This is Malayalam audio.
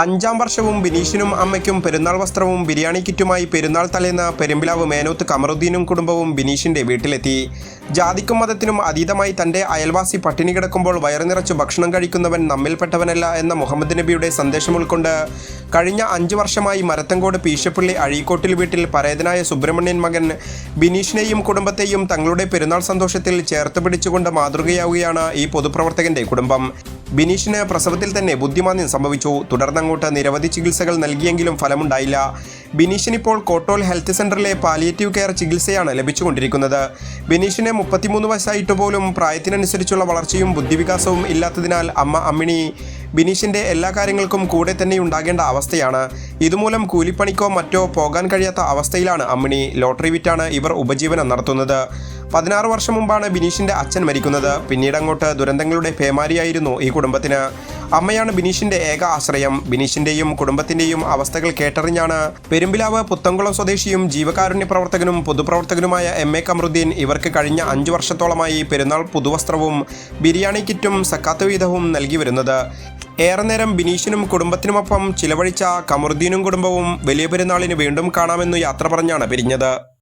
അഞ്ചാം വർഷവും ബിനീഷിനും അമ്മയ്ക്കും പെരുന്നാൾ വസ്ത്രവും ബിരിയാണി കിറ്റുമായി പെരുന്നാൾ തലേന്ന് പെരുമ്പിലാവ് മേനോത്ത് കമറുദ്ദീനും കുടുംബവും ബിനീഷിന്റെ വീട്ടിലെത്തി. ജാതിക്കും മതത്തിനും അതീതമായി തന്റെ അയൽവാസി പട്ടിണി കിടക്കുമ്പോൾ വയറു നിറച്ച് ഭക്ഷണം കഴിക്കുന്നവൻ നമ്മിൽപ്പെട്ടവനല്ല എന്ന മുഹമ്മദ് നബിയുടെ സന്ദേശം ഉൾക്കൊണ്ട് കഴിഞ്ഞ അഞ്ച് വർഷമായി മരത്തങ്കോട് പീശപ്പള്ളി അഴീക്കോട്ടിൽ വീട്ടിൽ പരേതനായ സുബ്രഹ്മണ്യൻ മകൻ ബിനീഷിനെയും കുടുംബത്തെയും തങ്ങളുടെ പെരുന്നാൾ സന്തോഷത്തിൽ ചേർത്ത് പിടിച്ചുകൊണ്ട് മാതൃകയാവുകയാണ് ഈ പൊതുപ്രവർത്തകന്റെ കുടുംബം. ബിനീഷിന് പ്രസവത്തിൽ തന്നെ ബുദ്ധിമാന്യം സംഭവിച്ചു. തുടർന്നങ്ങോട്ട് നിരവധി ചികിത്സകൾ നൽകിയെങ്കിലും ഫലമുണ്ടായില്ല. ബിനീഷിനിപ്പോൾ കോട്ടോൽ ഹെൽത്ത് സെന്ററിലെ പാലിയേറ്റീവ് കെയർ ചികിത്സയാണ് ലഭിച്ചുകൊണ്ടിരിക്കുന്നത്. ബിനീഷിന് മുപ്പത്തിമൂന്ന് വയസ്സായിട്ട് പോലും. പ്രായത്തിനനുസരിച്ചുള്ള വളർച്ചയും ബുദ്ധിവികാസവും ഇല്ലാത്തതിനാൽ അമ്മ അമ്മിണി ബിനീഷിന്റെ എല്ലാ കാര്യങ്ങൾക്കും കൂടെ തന്നെ ഉണ്ടാകേണ്ട അവസ്ഥയാണ്. ഇതുമൂലം കൂലിപ്പണിക്കോ മറ്റോ പോകാൻ കഴിയാത്ത അവസ്ഥയിലാണ് അമ്മിണി. ലോട്ടറി വിറ്റാണ് ഇവർ ഉപജീവനം നടത്തുന്നത്. പതിനാറ് വർഷം മുമ്പാണ് ബിനീഷിന്റെ അച്ഛൻ മരിക്കുന്നത്. പിന്നീട് അങ്ങോട്ട് ദുരന്തങ്ങളുടെ പേമാരിയായിരുന്നു ഈ കുടുംബത്തിന്. അമ്മയാണ് ബിനീഷിന്റെ ഏക ആശ്രയം. ബിനീഷിന്റെയും കുടുംബത്തിന്റെയും അവസ്ഥകൾ കേട്ടറിഞ്ഞാണ് പെരുമ്പിലാവ് പുത്തംകുളം സ്വദേശിയും ജീവകാരുണ്യ പ്രവർത്തകനും പൊതുപ്രവർത്തകനുമായ എം. എ. കമറുദ്ദീൻ ഇവർക്ക് കഴിഞ്ഞ അഞ്ചു വർഷത്തോളമായി പെരുന്നാൾ പുതുവസ്ത്രവും ബിരിയാണി കിറ്റും സക്കാത്ത് വീതവും നൽകി വരുന്നത്. ഏറെ നേരം ബിനീഷിനും കുടുംബത്തിനുമൊപ്പം ചിലവഴിച്ച കമറുദ്ദീനും കുടുംബവും വലിയ പെരുന്നാളിന് വീണ്ടും കാണാമെന്നു യാത്ര പറഞ്ഞാണ് പിരിഞ്ഞത്.